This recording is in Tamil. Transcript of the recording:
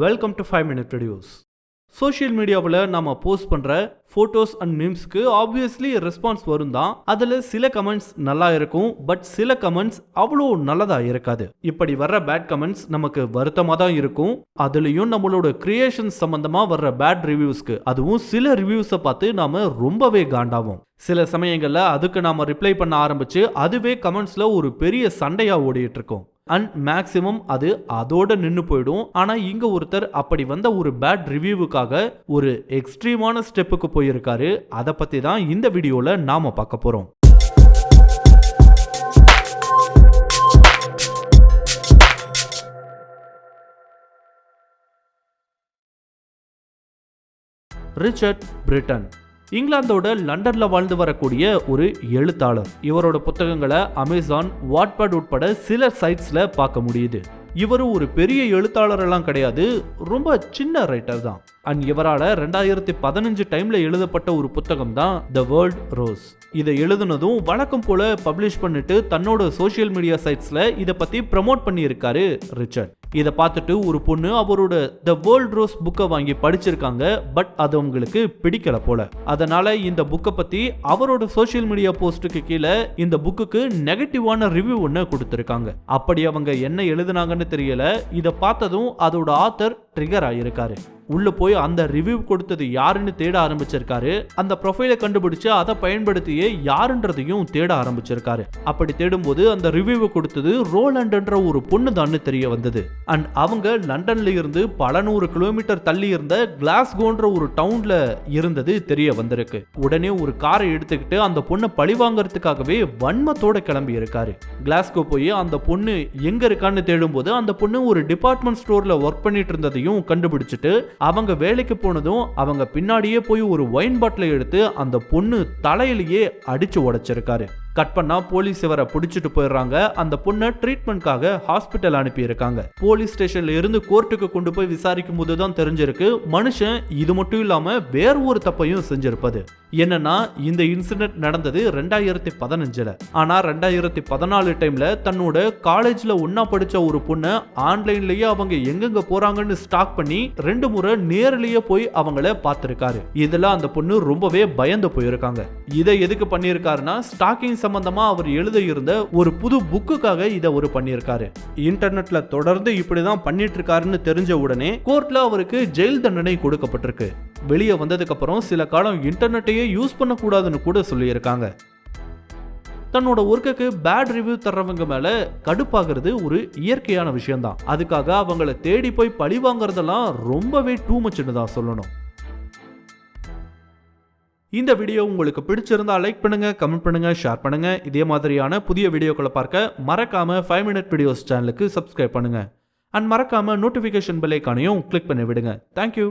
Welcome to five minute videos social மீடியாவில் நம்ம போஸ்ட் பண்ணுற ஃபோட்டோஸ் அண்ட் மீம்ஸ்க்கு ஆப்வியஸ்லி ரெஸ்பான்ஸ் வரும் தான் அதில் சில கமெண்ட்ஸ் நல்லா இருக்கும் பட் சில கமெண்ட்ஸ் அவ்வளோ நல்லதாக இருக்காது. இப்படி வர்ற பேட் கமெண்ட்ஸ் நமக்கு வருத்தமாக தான் இருக்கும். அதுலேயும் நம்மளோட கிரியேஷன்ஸ் சம்மந்தமாக வர்ற பேட் ரிவ்யூஸ்க்கு அதுவும் சில ரிவ்யூஸை பார்த்து நாம் ரொம்பவே காண்டாவோம். சில சமயங்களில் அதுக்கு நாம் ரிப்ளை பண்ண ஆரம்பித்து அதுவே கமெண்ட்ஸில் ஒரு பெரிய சண்டையாக ஓடிட்டு இருக்கோம். அண்ட் மேக்சிமம் அது அதோட நின்று போயிடும். ஆனால் இங்கே ஒருத்தர் அப்படி வந்த ஒரு பேட் ரிவ்யூவுக்காக ஒரு எக்ஸ்ட்ரீமான ஸ்டெப்புக்கு போயிருக்காரு. அதை பற்றி தான் இந்த வீடியோவில் நாம் பார்க்க போகிறோம் ரிச்சர்ட் பிரிட்டன். இங்கிலாந்தோட லண்டன்ல வாழ்ந்து வரக்கூடிய ஒரு எழுத்தாளர். இவரோட புத்தகங்களை அமேசான் வாட்பேட் உட்பட சில சைட்ஸ்ல பார்க்க முடியுது. இவர் ஒரு பெரிய எழுத்தாளரெல்லாம் கிடையாது ரொம்ப சின்ன ரைட்டர் தான். அண்ட் இவரால் ரெண்டாயிரத்தி பதினஞ்சு டைமில் எழுதப்பட்ட ஒரு புத்தகம் தான் த வேர்ல்ட் ரோஸ் இதை எழுதுனதும் வழக்கம் போல பப்ளிஷ் பண்ணிட்டு தன்னோட சோஷியல் மீடியா சைட்ஸில் இதை பற்றி ப்ரமோட் பண்ணியிருக்காரு ரிச்சர்ட் இதை பார்த்துட்டு ஒரு பொண்ணு அவரோட த வேர்ல்ட் ரோஸ் புக்கை வாங்கி படிச்சிருக்காங்க பட் அது அவங்களுக்கு பிடிக்கல போல. அதனால இந்த புக்கை பத்தி அவரோட சோஷியல் மீடியா போஸ்ட்டுக்கு கீழே இந்த புக்குக்கு நெகட்டிவான ரிவ்யூ ஒன்று கொடுத்துருக்காங்க. அப்படி அவங்க என்ன எழுதுனாங்கன்னு தெரியல. இதை பார்த்ததும் அதோட ஆத்தர் ட்ரிகர் ஆகியிருக்காரு உள்ளே போய் அந்த ரிவ்யூ கொடுத்தது யாருன்னு தேட ஆரம்பிச்சிருக்காரு. அந்த ப்ரொஃபைலை கண்டுபிடிச்சு அதை பயன்படுத்தியே யாருன்றதையும் தேட ஆரம்பிச்சிருக்காரு. அப்படி தேடும்போது அந்த ரிவ்யூவை கொடுத்தது ரோலண்ட்ன்ற ஒரு பொண்ணு தான் தெரிய வந்தது. அண்ட் அவங்க லண்டன்ல இருந்து பல நூறு கிலோமீட்டர் தள்ளி இருந்த கிளாஸ்கோன்ற ஒரு டவுன்ல இருந்தது தெரிய வந்திருக்கு. உடனே ஒரு காரை எடுத்துக்கிட்டு அந்த பொண்ணை பழி வாங்கறதுக்காகவே வன்மத்தோட கிளம்பி இருக்காரு. கிளாஸ்கோ போய் அந்த பொண்ணு எங்க இருக்கான்னு தேடும்போது அந்த பொண்ணு ஒரு டிபார்ட்மெண்ட் ஸ்டோர்ல ஒர்க் பண்ணிட்டு இருந்தது இருந்ததையும் கண்டுபிடிச்சிட்டு அவங்க வேலைக்கு போனதும் அவங்க பின்னாடியே போய் ஒரு ஒயின் பாட்டிலை எடுத்து அந்த பொண்ணு தலையிலேயே அடிச்சு உடைச்சிருக்காரு. கட் பண்ணா போலீஸ் இவரை பிடிச்சிட்டு போயிடுறாங்க. அந்த பொண்ணை ட்ரீட்மெண்ட்காக ஹாஸ்பிட்டல் அனுப்பியிருக்காங்க. போலீஸ் ஸ்டேஷன்ல இருந்து கோர்ட்டுக்கு கொண்டு போய் விசாரிக்கும் போது தான் தெரிஞ்சிருக்கு. மனுஷன் இது மட்டும் இல்லாம வேற ஒரு தப்பையும் செஞ்சிருப்பது என்னன்னா இந்த இன்சிடென்ட் நடந்தது ரெண்டாயிரத்தி பதினஞ்சில். ஆனால் ரெண்டாயிரத்தி பதினாலு டைமில் தன்னோட காலேஜில் ஒன்றா படித்த ஒரு பொண்ணை ஆன்லைன்லேயே அவங்க எங்கெங்கே போகிறாங்கன்னு ஸ்டாக் பண்ணி ரெண்டு முறை நேரிலேயே போய் அவங்கள பார்த்துருக்காரு. இதில் அந்த பொண்ணு ரொம்பவே பயந்து போயிருக்காங்க. இதை எதுக்கு பண்ணியிருக்காருன்னா ஸ்டாக்கிங் சம்பந்தமாக அவர் எழுத இருந்த ஒரு புது புக்குக்காக இதை ஒரு பண்ணியிருக்காரு. இன்டர்நெட்ல தொடர்ந்து இப்படிதான் பண்ணிட்டு இருக்காருன்னு தெரிஞ்ச உடனே கோர்ட்ல அவருக்கு ஜெயில் தண்டனை கொடுக்கப்பட்டிருக்கு. வெளியே வந்ததுக்கப்புறம் சில காலம் இன்டர்நெட்டையே யூஸ் பண்ணக்கூடாதுன்னு கூட சொல்லியிருக்காங்க. தன்னோட ஒர்க்குக்கு பேட் ரிவ்யூ தர்றவங்க மேலே கடுப்பாகிறது ஒரு இயற்கையான விஷயம்தான். அதுக்காக அவங்கள தேடி போய் பழி வாங்குறதெல்லாம் ரொம்பவே டூ மச்சுன்னு தான் சொல்லணும். இந்த வீடியோ உங்களுக்கு பிடிச்சிருந்தா லைக் பண்ணுங்க கமெண்ட் பண்ணுங்க ஷேர் பண்ணுங்க. இதே மாதிரியான புதிய வீடியோக்களை பார்க்க மறக்காம ஃபைவ் மினிட் வீடியோஸ் சேனலுக்கு சப்ஸ்கிரைப் பண்ணுங்க. அண்ட் மறக்காம நோட்டிஃபிகேஷன் பெல் ஐக்கானையும் கிளிக் பண்ணி விடுங்க. Thank you